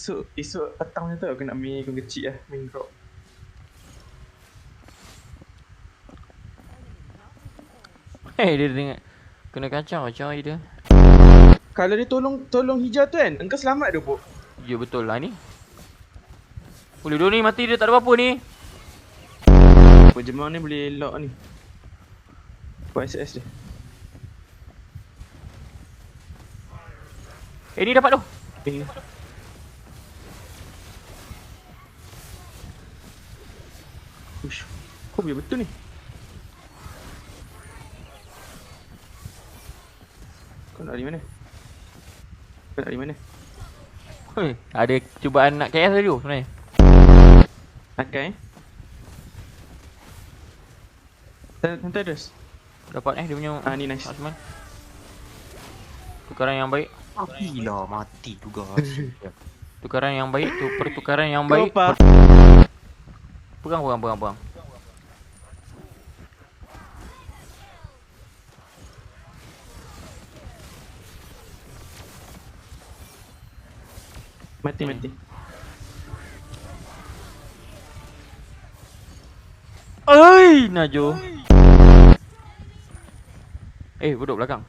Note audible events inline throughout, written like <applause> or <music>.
esok esok petang tu aku nak main akun kecil lah main drop. Hei dia tengok Kena kacau macam dia Kalau dia tolong tolong hijau tu kan, engkau selamat dia pun. Ya betul lah ni Boleh dua ni mati dia tak ada apa-apa ni Apa jemaah ni boleh lock ni. Buat SS dia. Eh ni dapat tu Eh. Ush. Kau boleh betul ni. Kau nak dari mana? Kau nak dari mana? Hei, Ada cubaan nak KS tadi tu sebenarnya eh? Santai terus. Dapat eh dia punya Ah ni nice. Asman Tukaran yang baik Matilah mati juga. <laughs> Tukaran yang baik tu pertukaran yang Kau baik buang buang buang đi mati đi, ơi Najwa eh bodoh belakang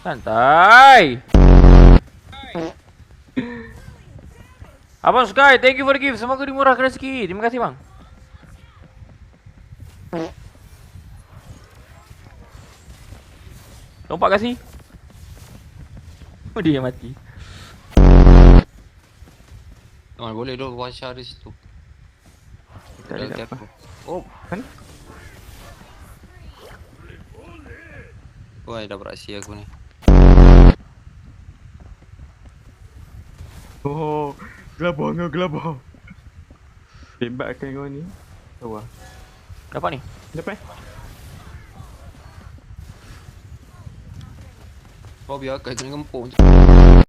Santai. Abang Sky, thank you for the gift. Semoga dimurahkan rezeki. Terima kasih bang. Lompat kasih. Oh, dia yang mati. Mana boleh dulu one shot di situ. Tak ada apa. Oh, Kan? wah dah beraksi aku ni. Oh, gelabah kau gelabah. Hebat kan kau ni. Tahu lah. Dapat ni. Dapat? Kau biarkan kena gempur je.